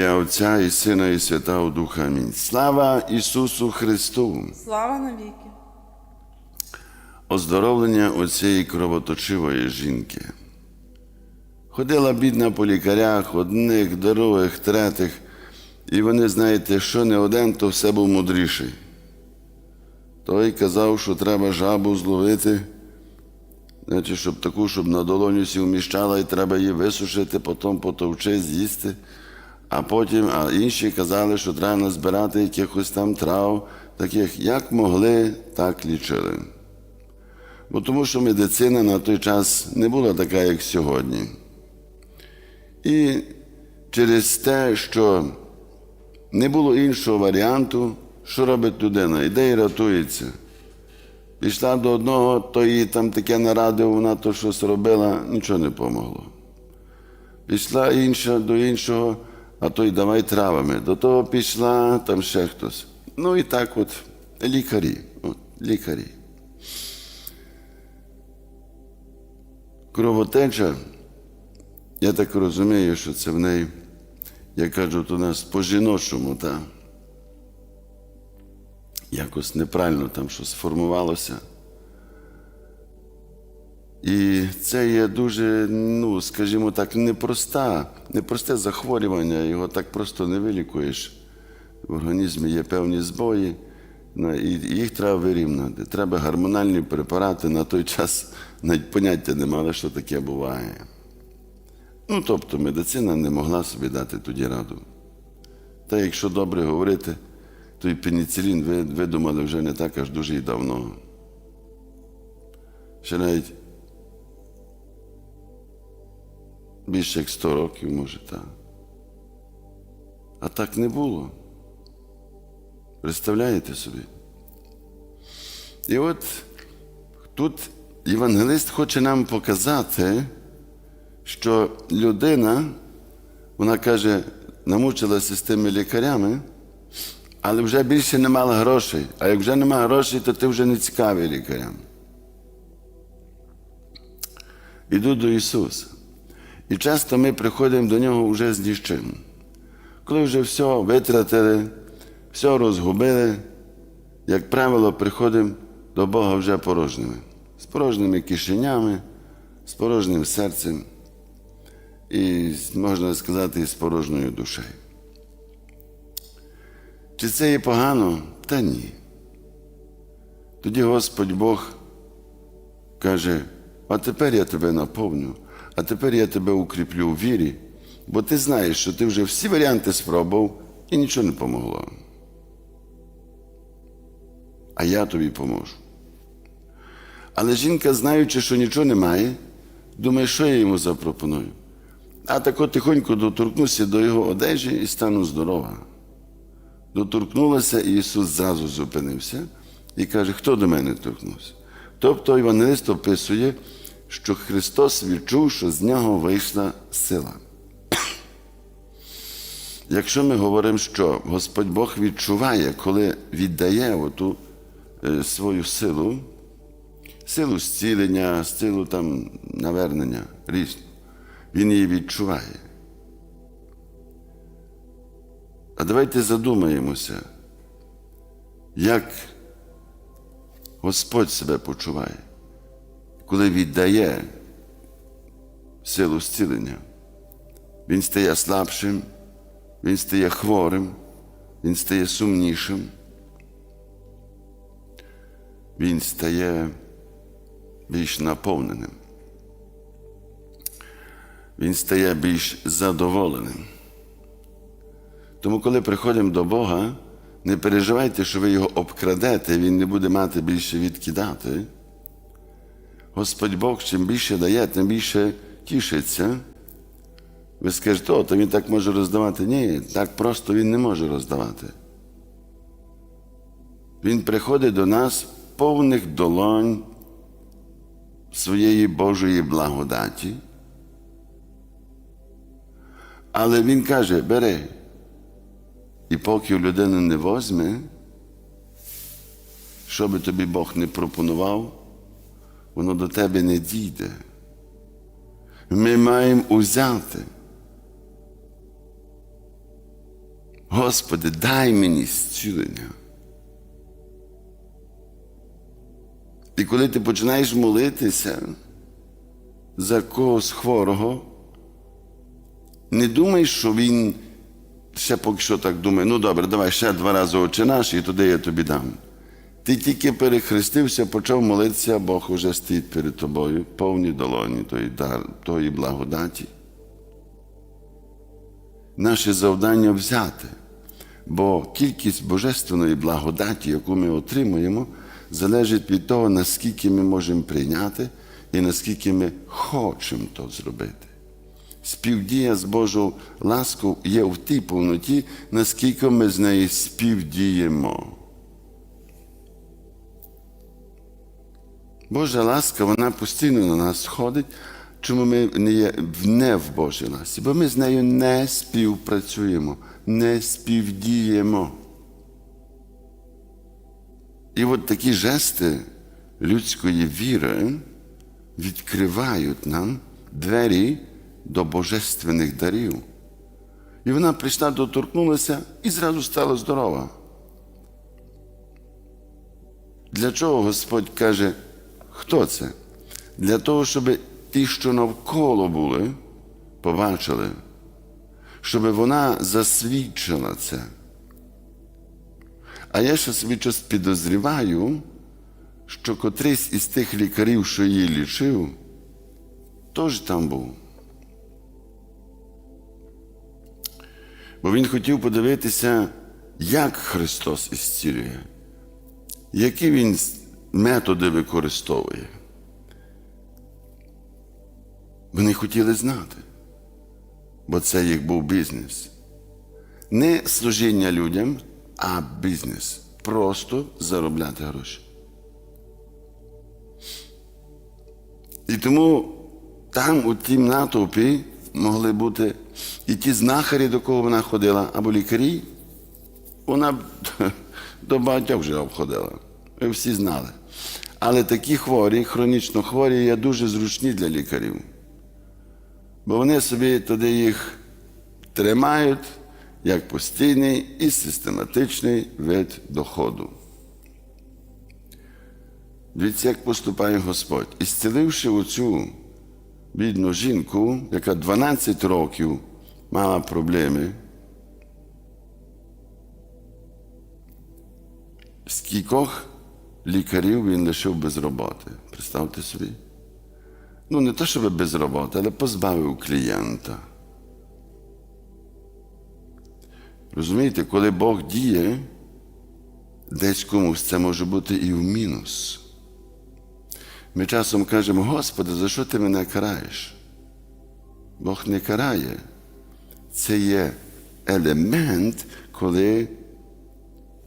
ім'я Отця і Сина, і Святого Духа. Амінь. Слава Ісусу Христу! Слава навіки. Оздоровлення оцієї кровоточивої жінки. Ходила бідна по лікарях, одних, других, третіх, і вони, знаєте, що не один, то все був мудріший. Той казав, що треба жабу зловити, значить, щоб таку, щоб на долоню сі вміщала, і треба її висушити, потім потовчи, з'їсти. А потім, а інші казали, що треба назбирати якихось там трав, таких, як могли, так лічили. Бо тому що медицина на той час не була така, як сьогодні. І через те, що не було іншого варіанту, що робить людина, іде і рятується. Пішла до одного, то їй там таке нарадив, вона то щось робила, нічого не помогло. Пішла інша до іншого, а той давай травами. До того пішла, там ще хтось. Ну і так от лікарі. От, лікарі. Кровотеча, я так розумію, що це в неї, як кажуть у нас, по-жіночому, та? якось неправильно там щось сформувалося. І це є дуже, ну, скажімо так, непроста, непросте захворювання, його так просто не вилікуєш. В організмі є певні збої, ну, і їх треба вирівняти. Треба гормональні препарати на той час навіть поняття не мали, що таке буває. Ну, тобто медицина не могла собі дати тоді раду. Та якщо добре говорити, то і пеніцилін видумали вже не так аж дуже і давно. Ще навіть більше як 100 років, може, так. А так не було. Представляєте собі? І от тут євангелист хоче нам показати, що людина, вона каже, намучилася з тими лікарями, але вже більше не мала грошей. А як вже немає грошей, то ти вже не цікавий лікарям. Іду до Ісуса. І часто ми приходимо до Нього вже з нічим. Коли вже все витратили, все розгубили, як правило, приходимо до Бога вже порожніми, з порожніми кишенями, з порожнім серцем і, можна сказати, з порожньою душею. Чи це є погано? Та ні. Тоді Господь Бог каже, а тепер я тебе наповню, а тепер я тебе укріплю у вірі, бо ти знаєш, що ти вже всі варіанти спробував і нічого не помогло. А я тобі поможу. Але жінка, знаючи, що нічого немає, думає, що я йому запропоную. А так от тихонько доторкнуся до його одежі і стану здорова. Доторкнулася, і Ісус зразу зупинився і каже, хто до мене торкнувся. Тобто Івангелист описує, що Христос відчув, що з нього вийшла сила. Якщо ми говоримо, що Господь Бог відчуває, коли віддає оту е, свою силу, силу зцілення, силу там навернення різну, Він її відчуває. А давайте задумаємося, як Господь себе почуває, коли віддає силу зцілення. Він стає слабшим, він стає хворим, він стає сумнішим. Він стає більш наповненим. Він стає більш задоволеним. Тому, коли приходимо до Бога, не переживайте, що ви його обкрадете, він не буде мати більше відкидати. Господь Бог чим більше дає, тим більше тішиться. Ви скажете, о, то він так може роздавати. Ні, так просто він не може роздавати. Він приходить до нас повних долонь своєї Божої благодаті. Але він каже, бери. І поки людина не возьме, що би тобі Бог не пропонував, воно до тебе не дійде. Ми маємо узяти. Господи, дай мені зцілення. І коли ти починаєш молитися за когось хворого, не думай, що він ще поки що так думає, ну добре, давай ще два рази очі наш, і туди я тобі дам. Ти тільки перехрестився, почав молитися, Бог уже стоїть перед тобою, повні долоні тої, дар, тої благодаті. Наше завдання взяти, бо кількість божественної благодаті, яку ми отримуємо, залежить від того, наскільки ми можемо прийняти і наскільки ми хочемо то зробити. Співдія з Божою ласкою є в тій повноті, наскільки ми з нею співдіємо. Божа ласка, вона постійно на нас сходить, чому ми не є не в Божій ласі, бо ми з нею не співпрацюємо, не співдіємо. І от такі жести людської віри відкривають нам двері до божественних дарів. І вона прийшла, доторкнулася і зразу стала здорова. Для чого Господь каже, хто це? Для того, щоб ті, що навколо були, побачили, щоб вона засвідчила це. А я ще собі щось підозріваю, що котрийсь із тих лікарів, що її лічив, теж там був. Бо він хотів подивитися, як Христос ісцілює, які він методи використовує. Вони хотіли знати, бо це їх був бізнес. Не служіння людям, а бізнес. Просто заробляти гроші. І тому там, у тім натовпі, могли бути і ті знахарі, до кого вона ходила, або лікарі, вона до багатьох вже обходила. Ви всі знали. Але такі хворі, хронічно хворі, є дуже зручні для лікарів. Бо вони собі туди їх тримають як постійний і систематичний вид доходу. Дивіться, як поступає Господь. І зціливши оцю бідну жінку, яка 12 років мала проблеми, скількох лікарів він лишив без роботи. Представте собі. Ну, не те, щоб без роботи, але позбавив клієнта. Розумієте, коли Бог діє, десь комусь це може бути і в мінус. Ми часом кажемо, Господи, за що ти мене караєш? Бог не карає. Це є елемент, коли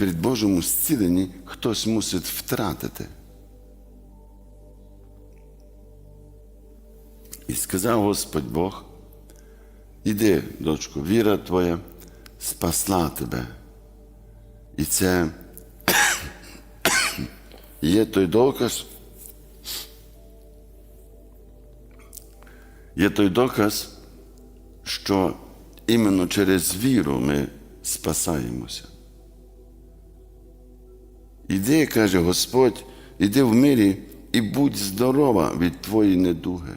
перед Божому зціленні хтось мусить втратити. І сказав Господь Бог, іди, дочко, віра твоя спасла тебе. І це є той доказ, є той доказ, що іменно через віру ми спасаємося. Іди, каже Господь, іди в мирі і будь здорова від твоєї недуги.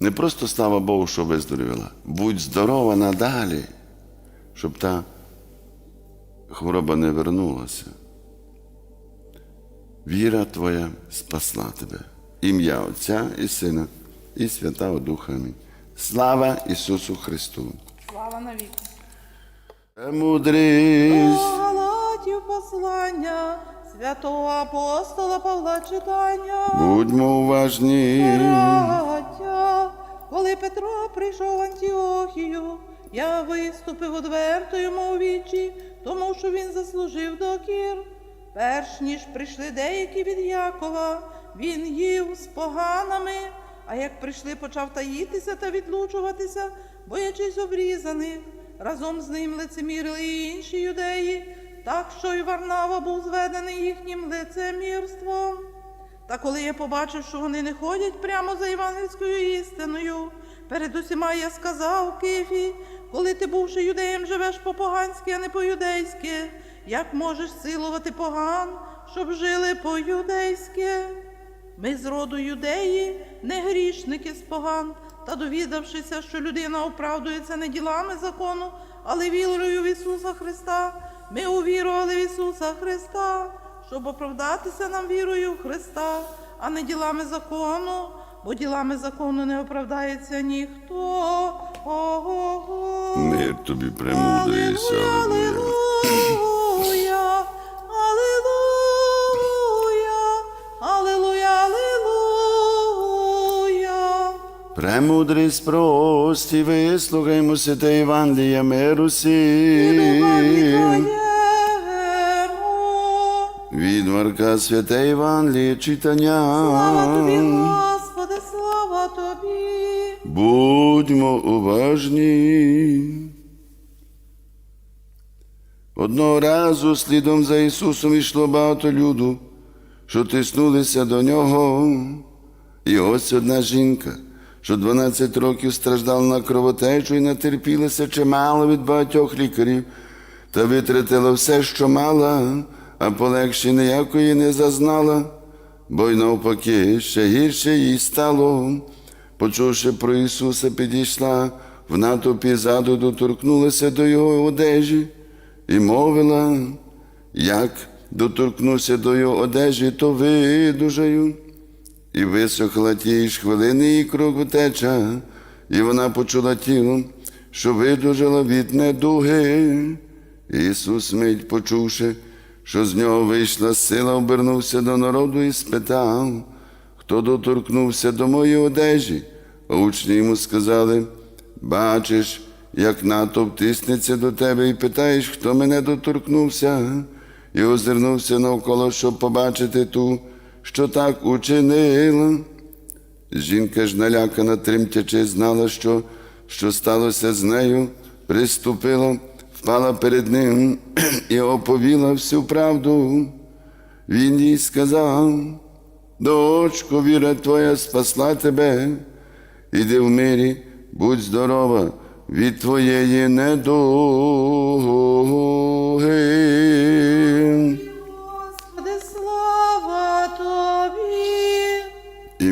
Не просто слава Богу, що виздоровіла. Будь здорова надалі, щоб та хвороба не вернулася. Віра твоя спасла тебе. Ім'я Отця і Сина, і Святого Духа. Амінь. Слава Ісусу Христу! Слава навіки. Мудрість! Галатів послання святого апостола Павла читання. Будьмо уважні. Браття, коли Петро прийшов в Антіохію, я виступив одверто йому у вічі, тому що він заслужив докір. Перш ніж прийшли деякі від Якова, він їв з поганами, а як прийшли, почав таїтися та відлучуватися, боячись обрізаних. Разом з ним лицемірили і інші юдеї, так що й Варнава був зведений їхнім лицемірством. Та коли я побачив, що вони не ходять прямо за євангельською істиною, Перед усіма я сказав Кифі, коли ти, бувши юдеєм, живеш по-поганськи, а не по-юдейськи, як можеш силувати поган, щоб жили по-юдейськи? Ми з роду юдеї, не грішники з поган, та довідавшися, що людина оправдується не ділами закону, але вірою в Ісуса Христа, ми увірували в Ісуса Христа, щоб оправдатися нам вірою в Христа, а не ділами закону, бо ділами закону не оправдається ніхто. Ого-го. Мир тобі аллилуйя, аллилуйя, Премудрість прості, вислухаймося та Євангелія миру сім. Від Марка святе Євангеліє читання. Слава тобі, Господи, слава тобі. Будьмо уважні. Одного разу слідом за Ісусом йшло багато люду, що тиснулися до нього. І ось одна жінка, що 12 років страждала на кровотечу і натерпілася чимало від багатьох лікарів, та витратила все, що мала, а полегші ніякої не зазнала, бо й навпаки ще гірше їй стало. Почувши про Ісуса, підійшла в натовпі ззаду, доторкнулася до Його одежі і мовила, як доторкнуся до Його одежі, то видужаю. І висохла тієї ж хвилини її кровотеча, і вона почула тілом, що видужала від недуги. Ісус, мить почувши, що з нього вийшла сила, обернувся до народу і спитав, хто доторкнувся до моєї одежі. А учні йому сказали: бачиш, як натовп тиснеться до тебе, і питаєш, хто мене доторкнувся, і озирнувся навколо, щоб побачити ту, що так учинила. Жінка ж налякана, тремтячи, знала, що, що сталося з нею, приступила, впала перед ним і оповіла всю правду. Він їй сказав, дочко, віра твоя спасла тебе, іди в мирі, будь здорова від твоєї недуги.